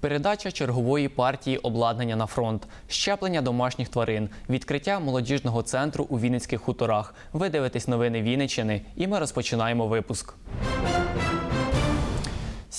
Передача чергової партії обладнання на фронт, щеплення домашніх тварин, відкриття молодіжного центру у Вінницьких хуторах. Ви дивитесь новини Вінниччини, і ми розпочинаємо випуск.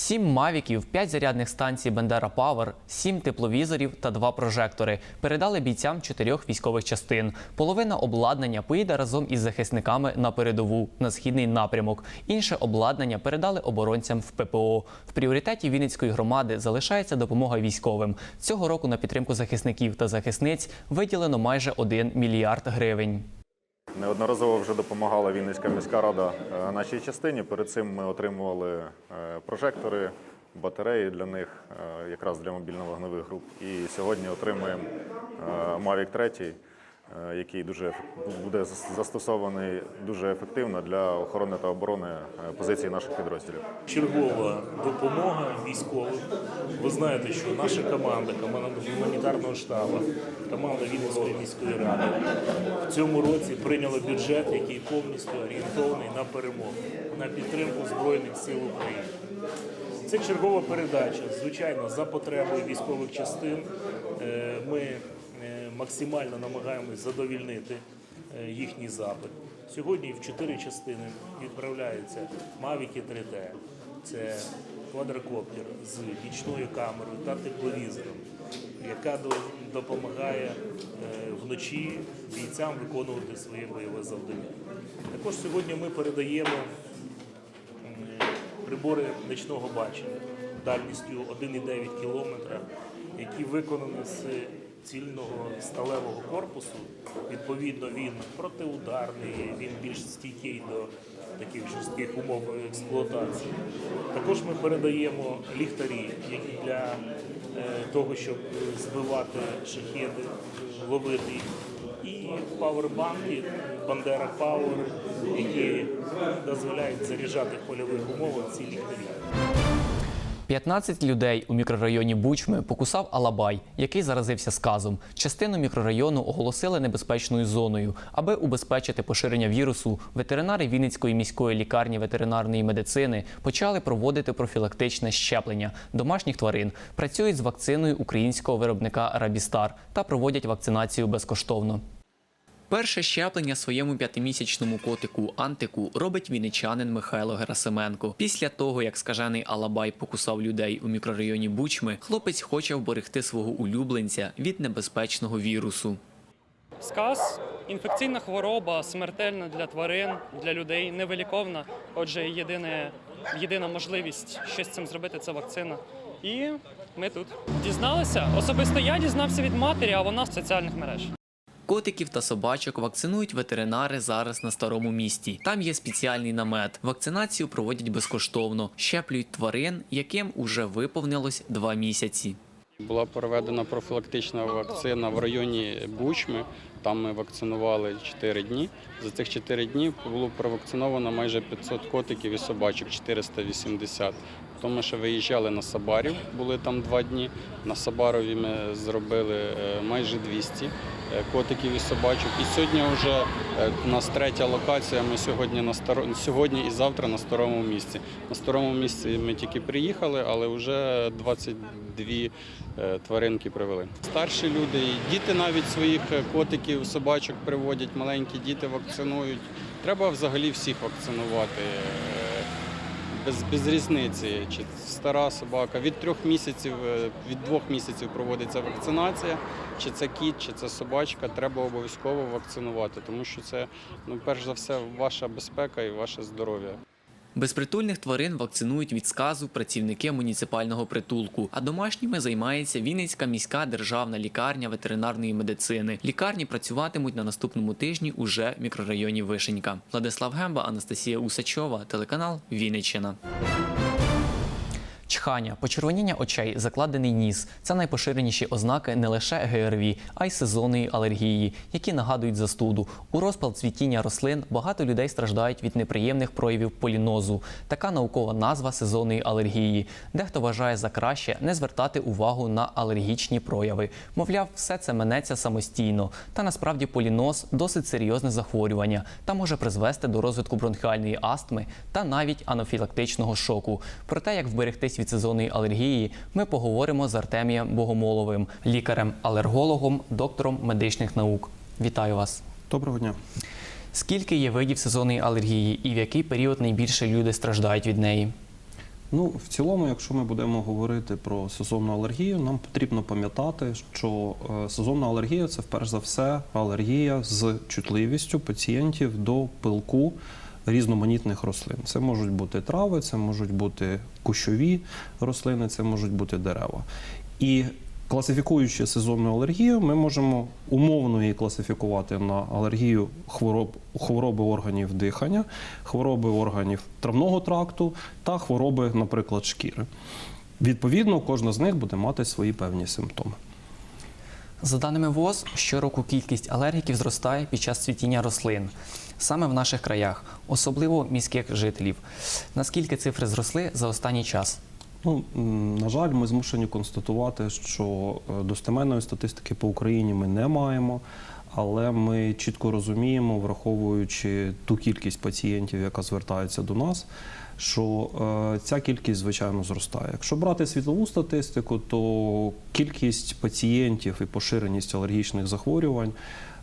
Сім мавіків, п'ять зарядних станцій Бендера Павер, сім тепловізорів та два прожектори передали бійцям чотирьох військових частин. Половина обладнання поїде разом із захисниками на передову на східний напрямок. Інше обладнання передали оборонцям в ППО. В пріоритеті Вінницької громади залишається допомога військовим. Цього року на підтримку захисників та захисниць виділено майже 1 мільярд гривень. Неодноразово вже допомагала Вінницька міська рада е, нашій частині. Перед цим ми отримували е, прожектори, батареї для них, е, якраз для мобільно-вогневих груп. І сьогодні отримуємо Mavic 3, е, який дуже буде застосований дуже ефективно для охорони та оборони е, позицій наших підрозділів. чергова допомога військовим. Ви знаєте, що наша команда, команда гуманітарного штабу, команда Вінницької міської ради в цьому році прийняла бюджет, який повністю орієнтований на перемогу, на підтримку Збройних сил України. Це чергова передача. Звичайно, за потребою військових частин е, ми е, максимально намагаємось задовільнити е, їхній запит. Сьогодні в чотири частини відправляються Мавіки 3D. Це квадрокоптер з нічною камерою та тепловізором, яка допомагає е, вночі бійцям виконувати своє бойове завдання. Також сьогодні ми передаємо прибори ночного бачення дальністю 1,9 кілометра, які виконані з цільного сталевого корпусу. Відповідно, він протиударний, він більш стійкий до таких жорстких умов експлуатації. Також ми передаємо ліхтарі, які для е, того, щоб збивати шахеди, ловити їх. І павербанки Бандера Power, які дозволяють заряджати в польових умовах ці ліхтарі. 15 людей у мікрорайоні Бучми покусав Алабай, який заразився сказом. Частину мікрорайону оголосили небезпечною зоною. Аби убезпечити поширення вірусу, ветеринари Вінницької міської лікарні ветеринарної медицини почали проводити профілактичне щеплення домашніх тварин. Працюють з вакциною українського виробника Рабістар та проводять вакцинацію безкоштовно. Перше щеплення своєму п'ятимісячному котику Антику робить вінничанин Михайло Герасименко. Після того, як скажений Алабай покусав людей у мікрорайоні Бучми, хлопець хоче вберегти свого улюбленця від небезпечного вірусу. Сказ інфекційна хвороба, смертельна для тварин, для людей, невиліковна. Отже, єдине, єдина можливість щось цим зробити це вакцина. І ми тут дізналися. Особисто я дізнався від матері, а вона з соціальних мереж. Котиків та собачок вакцинують ветеринари зараз на старому місті. Там є спеціальний намет. Вакцинацію проводять безкоштовно, щеплюють тварин, яким уже виповнилось два місяці. Була проведена профілактична вакцина в районі Бучми. Там ми вакцинували 4 дні. За цих 4 дні було провакциновано майже 500 котиків і собачок, 480. Потім ми ще виїжджали на Сабарів, були там два дні. На Сабарові ми зробили е, майже 200 е, котиків і собачок. І сьогодні вже е, у нас третя локація. Ми сьогодні на старо... сьогодні і завтра на старому місці. На старому місці ми тільки приїхали, але вже 22 е, тваринки привели. Старші люди, і діти навіть своїх котиків, собачок приводять, маленькі діти вакцинують. Треба взагалі всіх вакцинувати. Без, без різниці, чи стара собака. Від трьох місяців, е, від двох місяців проводиться вакцинація, чи це кіт, чи це собачка, треба обов'язково вакцинувати, тому що це ну, перш за все ваша безпека і ваше здоров'я. Безпритульних тварин вакцинують від сказу працівники муніципального притулку, а домашніми займається Вінницька міська державна лікарня ветеринарної медицини. Лікарні працюватимуть на наступному тижні уже в мікрорайоні Вишенька. Владислав Гемба, Анастасія Усачова, телеканал Вінниччина. Чхання, почервоніння очей, закладений ніс це найпоширеніші ознаки не лише ГРВІ, а й сезонної алергії, які нагадують застуду. У розпал цвітіння рослин багато людей страждають від неприємних проявів полінозу. Така наукова назва сезонної алергії. Дехто вважає за краще не звертати увагу на алергічні прояви. Мовляв, все це минеться самостійно. Та насправді поліноз досить серйозне захворювання та може призвести до розвитку бронхіальної астми та навіть анафілактичного шоку. Про те, як вберегтись від сезонної алергії, ми поговоримо з Артемієм Богомоловим, лікарем-алергологом, доктором медичних наук. Вітаю вас! Доброго дня. Скільки є видів сезонної алергії і в який період найбільше люди страждають від неї? Ну, в цілому, якщо ми будемо говорити про сезонну алергію, нам потрібно пам'ятати, що е, сезонна алергія це вперше за все алергія з чутливістю пацієнтів до пилку різноманітних рослин. Це можуть бути трави, це можуть бути кущові рослини, це можуть бути дерева. І Класифікуючи сезонну алергію, ми можемо умовно її класифікувати на алергію хвороб, хвороби органів дихання, хвороби органів травного тракту та хвороби, наприклад, шкіри. Відповідно, кожна з них буде мати свої певні симптоми. За даними ВОЗ, щороку кількість алергіків зростає під час цвітіння рослин, саме в наших краях, особливо міських жителів. Наскільки цифри зросли за останній час? Ну, на жаль, ми змушені констатувати, що е, достеменної статистики по Україні ми не маємо, але ми чітко розуміємо, враховуючи ту кількість пацієнтів, яка звертається до нас, що е, ця кількість, звичайно, зростає. Якщо брати світову статистику, то кількість пацієнтів і поширеність алергічних захворювань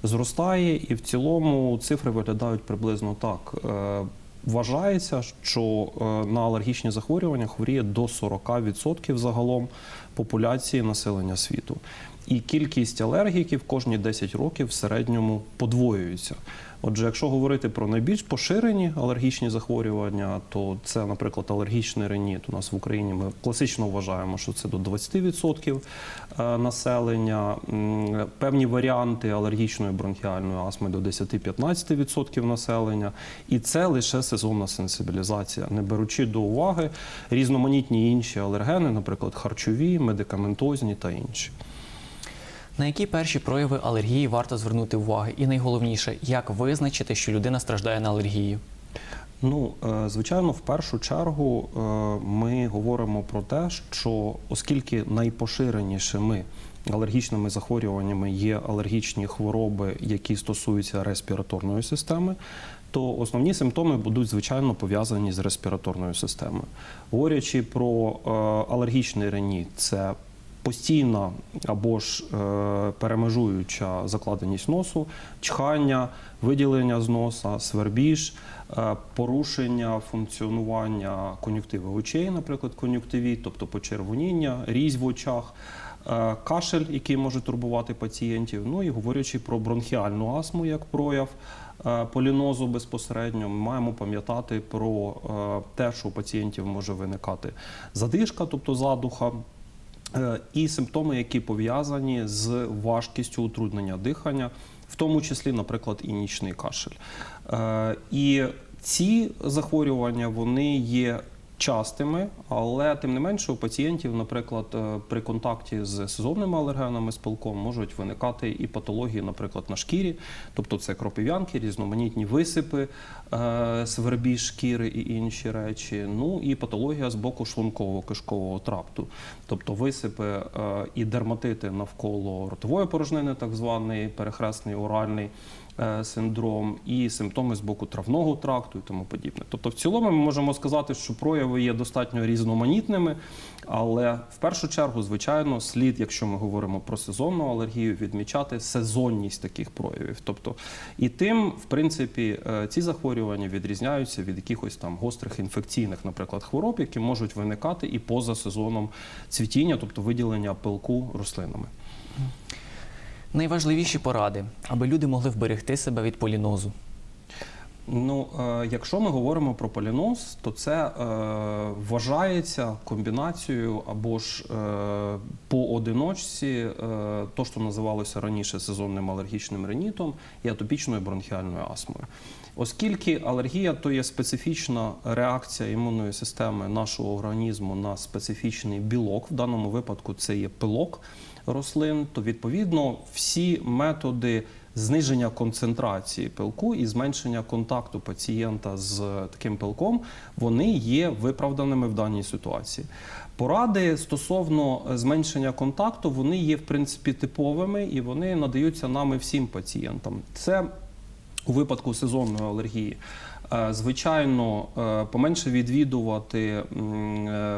зростає, і в цілому цифри виглядають приблизно так. Е, Вважається, що е, на алергічні захворювання хворіє до 40% загалом популяції населення світу. І кількість алергіків кожні 10 років в середньому подвоюється. Отже, якщо говорити про найбільш поширені алергічні захворювання, то це, наприклад, алергічний реніт. У нас в Україні ми класично вважаємо, що це до 20% е, населення. Певні варіанти алергічної бронхіальної астми до 10-15% населення. І це лише сезонна сенсибілізація, не беручи до уваги різноманітні інші алергени, наприклад, харчові, медикаментозні та інші. На які перші прояви алергії варто звернути увагу? І найголовніше, як визначити, що людина страждає на алергію? Ну, е, звичайно, в першу чергу е, ми говоримо про те, що оскільки найпоширенішими алергічними захворюваннями є алергічні хвороби, які стосуються респіраторної системи, то основні симптоми будуть звичайно пов'язані з респіраторною системою. Говорячи про е, алергічний реніт, це постійна або ж е, перемежуюча закладеність носу, чхання, виділення з носа, свербіж, е, порушення функціонування кон'юктиви очей, наприклад, кон'юктивіт, тобто почервоніння, різь в очах. е, Кашель, який може турбувати пацієнтів, ну і говорячи про бронхіальну астму як прояв полінозу безпосередньо, ми маємо пам'ятати про те, що у пацієнтів може виникати задишка, тобто задуха, і симптоми, які пов'язані з важкістю утруднення дихання, в тому числі, наприклад, і нічний кашель. Е, І ці захворювання вони є частими, але тим не менше у пацієнтів, наприклад, е, при контакті з сезонними алергенами з пилком можуть виникати і патології, наприклад, на шкірі, тобто це кропив'янки, різноманітні висипи, е, свербіж шкіри і інші речі. Ну і патологія з боку шлунково-кишкового тракту, тобто висипи е, і дерматити навколо ротової порожнини, так званий перехресний оральний е, синдром, і симптоми з боку травного тракту і тому подібне. Тобто, в цілому ми можемо сказати, що прояви є достатньо різноманітними, але в першу чергу, звичайно, слід, якщо ми говоримо про сезонну алергію, відмічати сезонність таких проявів. Тобто, і тим, в принципі, е, ці захворювання відрізняються від якихось там гострих інфекційних, наприклад, хвороб, які можуть виникати і поза сезоном цвітіння, тобто виділення пилку рослинами. Найважливіші поради, аби люди могли вберегти себе від полінозу. Ну, е, якщо ми говоримо про полінос, то це е, вважається комбінацією або ж е, по одиночці, е, то, що називалося раніше сезонним алергічним ринітом і атопічною бронхіальною астмою. Оскільки алергія то є специфічна реакція імунної системи нашого організму на специфічний білок, в даному випадку це є пилок рослин, то відповідно всі методи зниження концентрації пилку і зменшення контакту пацієнта з таким пилком, вони є виправданими в даній ситуації. Поради стосовно зменшення контакту, вони є в принципі типовими і вони надаються нами всім пацієнтам. Це у випадку сезонної алергії. Е, Звичайно, е, поменше відвідувати е,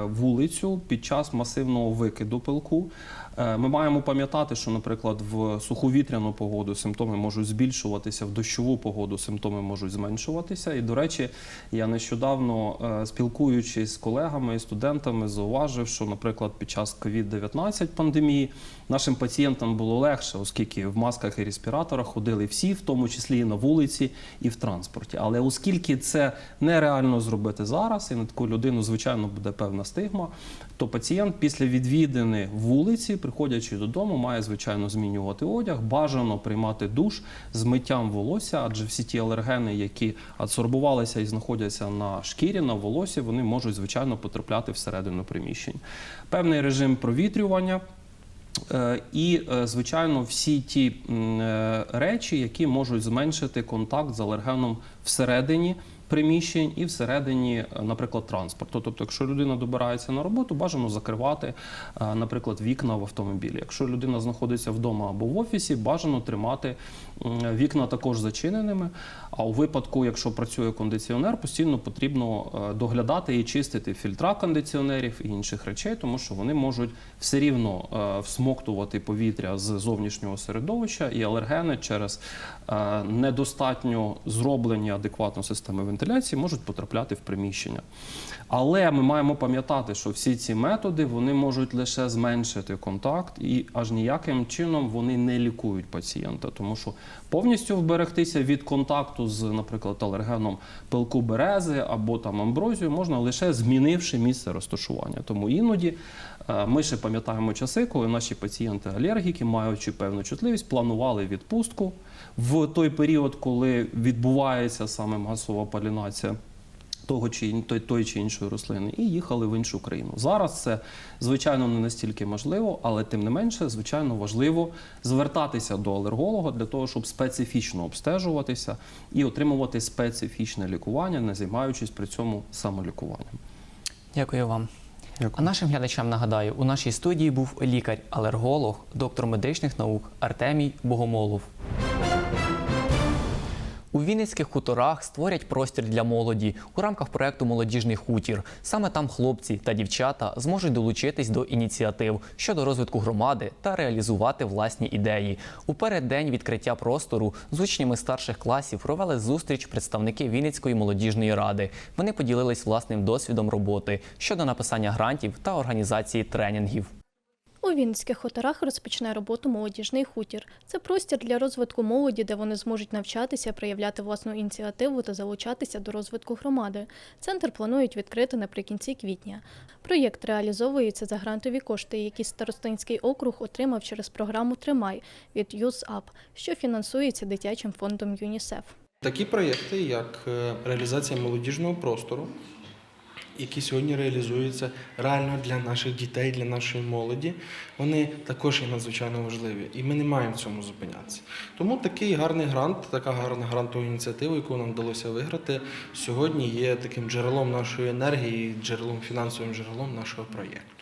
вулицю під час масивного викиду пилку. Е, Ми маємо пам'ятати, що, наприклад, в суху вітряну погоду симптоми можуть збільшуватися, в дощову погоду симптоми можуть зменшуватися. І, до речі, я нещодавно е, спілкуючись з колегами і студентами, зауважив, що, наприклад, під час COVID-19 пандемії нашим пацієнтам було легше, оскільки в масках і респіраторах ходили всі, в тому числі і на вулиці, і в транспорті. Але оскільки це нереально зробити зараз, і на таку людину, звичайно, буде певна стигма, то пацієнт після відвідини вулиці, приходячи додому, має звичайно змінювати одяг, бажано приймати душ з миттям волосся, адже всі ті алергени, які адсорбувалися і знаходяться на шкірі, на волосі, вони можуть звичайно потрапляти всередину приміщень. Певний режим провітрювання. Е, І, е, звичайно, всі ті е, речі, які можуть зменшити контакт з алергеном всередині приміщень і всередині, е, наприклад, транспорту. Тобто, якщо людина добирається на роботу, бажано закривати, е, наприклад, вікна в автомобілі. Якщо людина знаходиться вдома або в офісі, бажано тримати вікна також зачиненими. А у випадку, якщо працює кондиціонер, постійно потрібно е, доглядати і чистити фільтра кондиціонерів і інших речей, тому що вони можуть все рівно всмоктувати повітря з зовнішнього середовища і алергени через недостатньо зроблені адекватно системи вентиляції можуть потрапляти в приміщення. Але ми маємо пам'ятати, що всі ці методи вони можуть лише зменшити контакт, і аж ніяким чином вони не лікують пацієнта, тому що повністю вберегтися від контакту з, наприклад, алергеном пилку берези або там амброзію можна лише змінивши місце розташування. Тому іноді ми ще пам'ятаємо часи, коли наші пацієнти-алергіки, маючи певну чутливість, планували відпустку в той період, коли відбувається саме масова полінація того чи той, той чи іншої рослини, і їхали в іншу країну. Зараз це звичайно не настільки можливо, але тим не менше, звичайно, важливо звертатися до алерголога для того, щоб специфічно обстежуватися і отримувати специфічне лікування, не займаючись при цьому самолікуванням. Дякую вам. Дякую. А нашим глядачам нагадаю, у нашій студії був лікар-алерголог, доктор медичних наук Артемій Богомолов. У Вінницьких хуторах створять простір для молоді у рамках проекту Молодіжний хутір. Саме там хлопці та дівчата зможуть долучитись до ініціатив щодо розвитку громади та реалізувати власні ідеї. У переддень відкриття простору з учнями старших класів провели зустріч представники Вінницької молодіжної ради. Вони поділились власним досвідом роботи щодо написання грантів та організації тренінгів. У Вінницьких хуторах розпочне роботу молодіжний хутір. Це простір для розвитку молоді, де вони зможуть навчатися, проявляти власну ініціативу та залучатися до розвитку громади. Центр планують відкрити наприкінці квітня. Проєкт реалізовується за грантові кошти, які Старостинський округ отримав через програму Тримай від YouthUp, що фінансується дитячим фондом ЮНІСЕФ. Такі проєкти, як е, реалізація молодіжного простору, які сьогодні реалізуються реально для наших дітей, для нашої молоді, вони також є надзвичайно важливі, і ми не маємо в цьому зупинятися. Тому такий гарний грант, така гарна грантова ініціатива, яку нам вдалося виграти, сьогодні є таким джерелом нашої енергії, джерелом фінансовим джерелом нашого проєкту.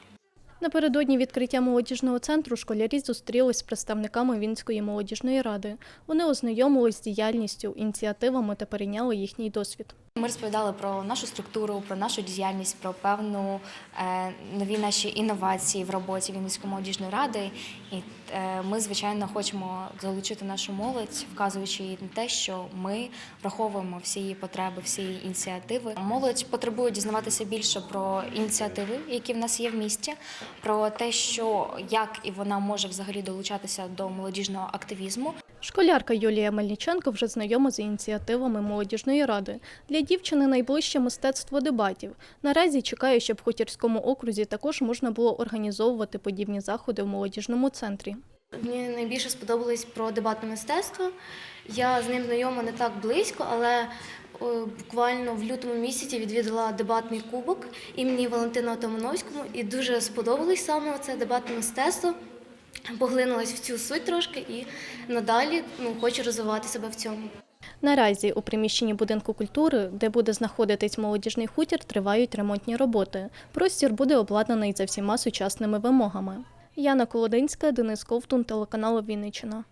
Напередодні відкриття молодіжного центру школярі зустрілись з представниками Вінської молодіжної ради. Вони ознайомились з діяльністю, ініціативами та перейняли їхній досвід. Ми розповідали про нашу структуру, про нашу діяльність, про певну е, нові наші інновації в роботі Вінницької молодіжної ради. І е, ми, звичайно, хочемо залучити нашу молодь, вказуючи їй на те, що ми враховуємо всі її потреби, всі її ініціативи. Молодь потребує дізнаватися більше про ініціативи, які в нас є в місті, про те, що як і вона може взагалі долучатися до молодіжного активізму. Школярка Юлія Мельниченко вже знайома з ініціативами молодіжної ради. Для дівчини найближче мистецтво дебатів. Наразі чекає, щоб в Хутірському окрузі також можна було організовувати подібні заходи в молодіжному центрі. Мені найбільше сподобалось про дебатне мистецтво. Я з ним знайома не так близько, але е, буквально в лютому місяці відвідала дебатний кубок імені Валентина Отамановського і дуже сподобалось саме це дебатне мистецтво. Поглинулась в цю суть трошки і надалі ну, хочу розвивати себе в цьому. Наразі у приміщенні будинку культури, де буде знаходитись молодіжний хутір, тривають ремонтні роботи. Простір буде обладнаний за всіма сучасними вимогами. Яна Колодинська, Денис Ковтун, телеканал Вінниччина.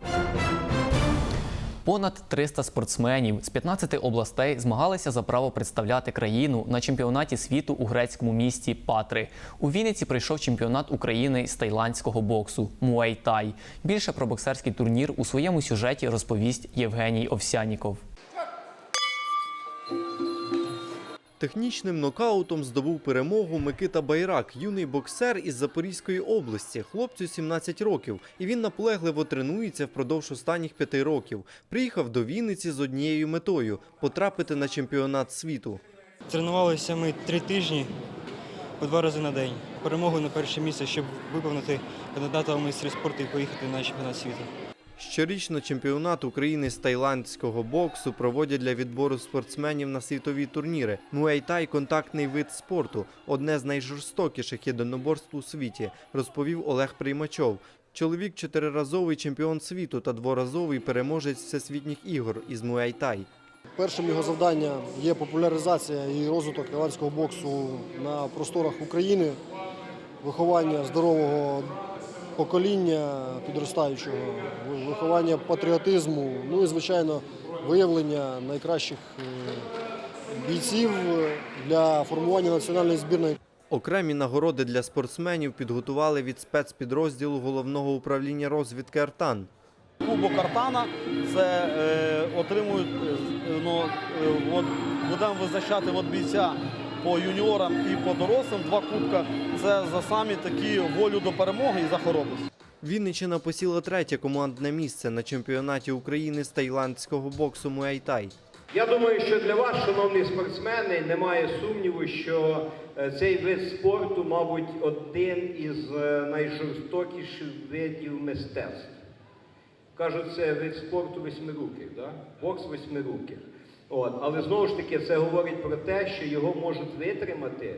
Понад 300 спортсменів з 15 областей змагалися за право представляти країну на чемпіонаті світу у грецькому місті Патри. У Вінниці прийшов чемпіонат України з тайландського боксу Муай-Тай. Більше про боксерський турнір у своєму сюжеті розповість Євгеній Овсяніков. Технічним нокаутом здобув перемогу Микита Байрак, юний боксер із Запорізької області. Хлопцю 17 років, і він наполегливо тренується впродовж останніх п'яти років. Приїхав до Вінниці з однією метою потрапити на чемпіонат світу. Тренувалися ми три тижні по два рази на день. Перемогу на перше місце, щоб виповнити кандидата в майстри спорту і поїхати на чемпіонат світу. Щорічно чемпіонат України з тайландського боксу проводять для відбору спортсменів на світові турніри. Муейтай – контактний вид спорту, одне з найжорстокіших єдиноборств у світі, розповів Олег Приймачов. Чоловік чотириразовий чемпіон світу та дворазовий переможець всесвітніх ігор із Муайтай. Першим його завданням є популяризація і розвиток ірландського боксу на просторах України, виховання здорового покоління підростаючого, виховання патріотизму, ну і, звичайно, виявлення найкращих е, бійців для формування національної збірної. Окремі нагороди для спортсменів підготували від спецпідрозділу головного управління розвідки Артан. Кубок Артана це е, отримують, е, ну, е, от, будемо визначати от бійця по юніорам і по дорослим. Два кубка це за самі такі волю до перемоги і за хоробрість. Вінниччина посіла третє командне місце на чемпіонаті України з тайландського боксу Муайтай. Я думаю, що для вас, шановні спортсмени, немає сумніву, що е, цей вид спорту, мабуть, один із е, найжорстокіших видів мистецтв. Кажуть, це вид спорту восьмируких, да? бокс восьмируких. От. Але знову ж таки, це говорить про те, що його можуть витримати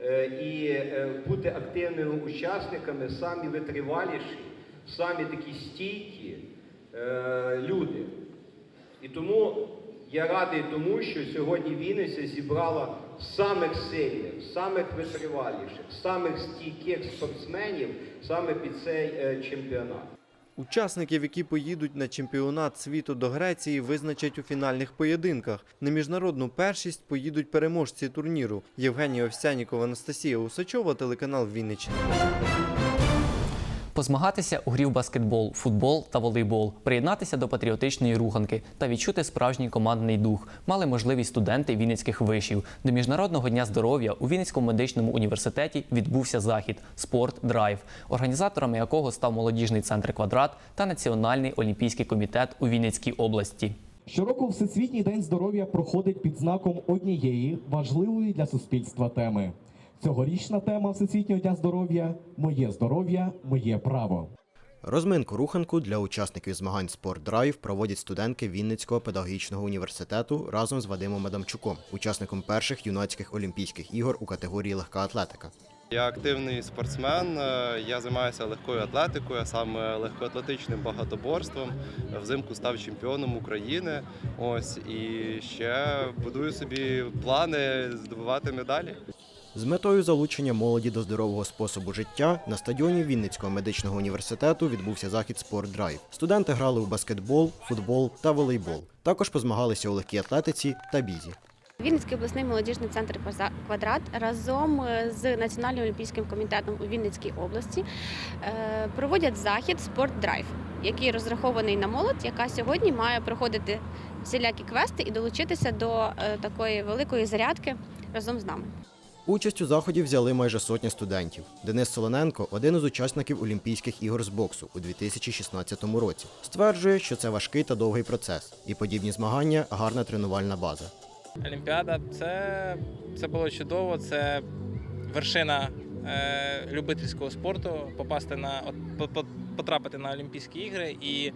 е, і е, бути активними учасниками самі витриваліші, самі такі стійкі е, люди. І тому я радий тому, що сьогодні Вінниця зібрала самих сильних, самих витриваліших, самих стійких спортсменів саме під цей е, чемпіонат. Учасників, які поїдуть на чемпіонат світу до Греції, визначать у фінальних поєдинках. На міжнародну першість поїдуть переможці турніру. Євгенія Овсянікова, Анастасія Усачова, телеканал Вінниччина. Позмагатися у грі в баскетбол, футбол та волейбол, приєднатися до патріотичної руханки та відчути справжній командний дух мали можливість студенти Вінницьких вишів. До міжнародного дня здоров'я у Вінницькому медичному університеті відбувся захід Спорт Драйв, організаторами якого став молодіжний центр Квадрат та Національний олімпійський комітет у Вінницькій області. Щороку Всесвітній день здоров'я проходить під знаком однієї важливої для суспільства теми. Цьогорічна тема Всесвітнього дня здоров'я Моє здоров'я, моє право. Розминку руханку для учасників змагань «Спорт Драйв» проводять студентки Вінницького педагогічного університету разом з Вадимом Адамчуком, учасником перших юнацьких олімпійських ігор у категорії легка атлетика. Я активний спортсмен, е, я займаюся легкою атлетикою, а саме легкоатлетичним багатоборством. Взимку став чемпіоном України. Ось і ще будую собі плани здобувати медалі. З метою залучення молоді до здорового способу життя на стадіоні Вінницького медичного університету відбувся захід «Спорт Драйв». Студенти грали у баскетбол, футбол та волейбол. Також позмагалися у легкій атлетиці та бізі. Вінницький обласний молодіжний центр «Квадрат» разом з Національним олімпійським комітетом у Вінницькій області е, проводять захід «Спорт Драйв», який розрахований на молодь, яка сьогодні має проходити всілякі квести і долучитися до е, такої великої зарядки разом з нами. Участь у заході взяли майже сотня студентів. Денис Солоненко один із учасників Олімпійських ігор з боксу у 2016 році. Стверджує, що це важкий та довгий процес, і подібні змагання гарна тренувальна база. Олімпіада це, це було чудово, це вершина е, любительського спорту, попасти на от, по- по- потрапити на Олімпійські ігри і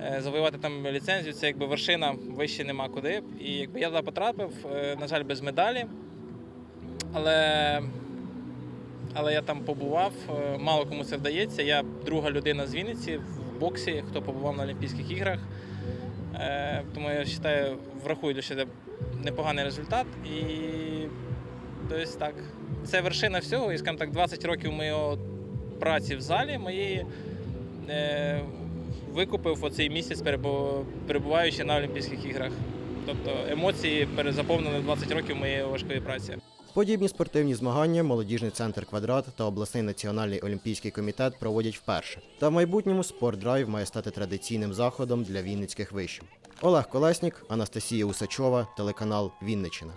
е, завоювати там ліцензію. Це якби вершина вище нема куди. І якби я туди потрапив, е, на жаль, без медалі. Але, але я там побував. е, Мало кому це вдається. Я друга людина з Вінниці в боксі, хто побував на Олімпійських іграх. Е, Тому я вважаю, врахую для себе непоганий результат. І тобто, так, це вершина всього. І, скажімо так, 20 років моєї праці в залі моєї е, викупив оцей місяць, перебуваючи на Олімпійських іграх. Тобто емоції перезаповнили 20 років моєї важкої праці. Подібні спортивні змагання молодіжний центр Квадрат та обласний національний олімпійський комітет проводять вперше. Та в майбутньому спортдрайв має стати традиційним заходом для вінницьких вишів. Олег Колеснік, Анастасія Усачова, телеканал Вінниччина.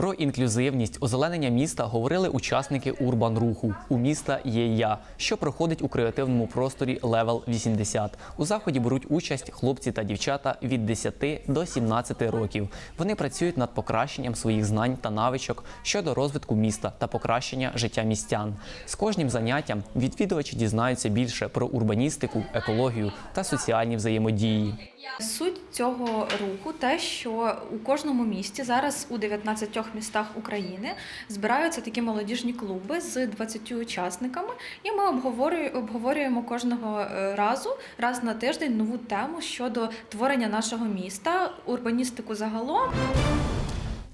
Про інклюзивність озеленення міста говорили учасники урбан руху у міста є я, що проходить у креативному просторі Левел 80. У заході беруть участь хлопці та дівчата від 10 до 17 років. Вони працюють над покращенням своїх знань та навичок щодо розвитку міста та покращення життя містян. З кожним заняттям відвідувачі дізнаються більше про урбаністику, екологію та соціальні взаємодії. Суть цього руху те, що у кожному місті зараз у 19 містах України збираються такі молодіжні клуби з 20 учасниками, і ми обговорюємо, кожного е, разу, раз на тиждень нову тему щодо творення нашого міста, урбаністику загалом.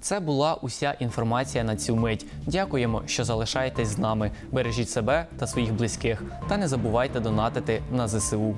Це була уся інформація на цю мить. Дякуємо, що залишаєтесь з нами. Бережіть себе та своїх близьких, та не забувайте донатити на ЗСУ.